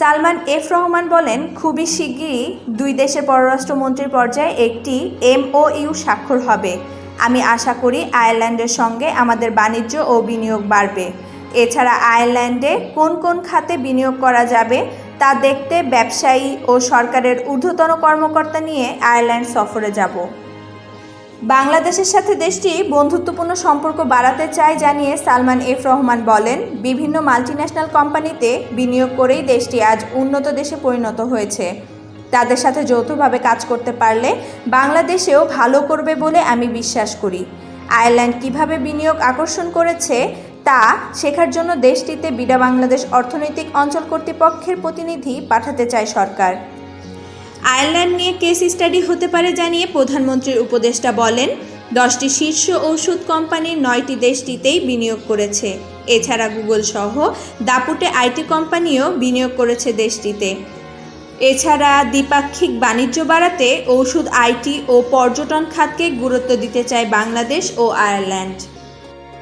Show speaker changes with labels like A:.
A: Salman F Rahman বলেন, খুবই শিগগিরই দুই দেশের পররাষ্ট্রমন্ত্রীর পর্যায়ে একটি এমওইউ স্বাক্ষর হবে। আমি আশা করি আয়ারল্যান্ডের সঙ্গে আমাদের বাণিজ্য ও বিনিয়োগ বাড়বে। এছাড়া আয়ারল্যান্ডে কোন কোন খাতে বিনিয়োগ করা যাবে তা দেখতে ব্যবসায়ী ও সরকারের ঊর্ধ্বতন কর্মকর্তা নিয়ে আয়ারল্যান্ড সফরে যাব। বাংলাদেশের সাথে দেশটি বন্ধুত্বপূর্ণ সম্পর্ক বাড়াতে চায় জানিয়ে সালমান এফ রহমান বলেন, বিভিন্ন মাল্টিন্যাশনাল কোম্পানিতে বিনিয়োগ করেই দেশটি আজ উন্নত দেশে পরিণত হয়েছে। তাদের সাথে যৌথভাবে কাজ করতে পারলে বাংলাদেশেও ভালো করবে বলে আমি বিশ্বাস করি। আয়ারল্যান্ড কীভাবে বিনিয়োগ আকর্ষণ করেছে তা শেখার জন্য দেশটিতে বিডা বাংলাদেশ অর্থনৈতিক অঞ্চল কর্তৃপক্ষের প্রতিনিধি পাঠাতে চায় সরকার। আয়ারল্যান্ড নিয়ে কেস স্টাডি হতে পারে জানিয়ে প্রধানমন্ত্রীর উপদেষ্টা বলেন, দশটি শীর্ষ ওষুধ কোম্পানির নয়টি দেশটিতেই বিনিয়োগ করেছে। এছাড়া গুগল সহ দাপুটে আইটি কোম্পানিও বিনিয়োগ করেছে দেশটিতে। এছাড়া দ্বিপাক্ষিক বাণিজ্য বাড়াতে ওষুধ আইটি ও পর্যটন খাতকে গুরুত্ব দিতে চায় বাংলাদেশ ও আয়ারল্যান্ড।